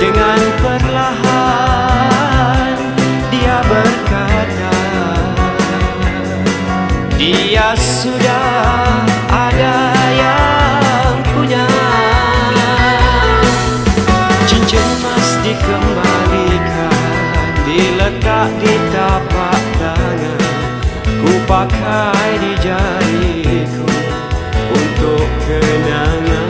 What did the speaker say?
Dengan perlahan dia berkata Dia sudah ada yang punya. Cincin emas dikembalikan Diletak di tapak tangan Ku pakai di jariku Untuk kenangan.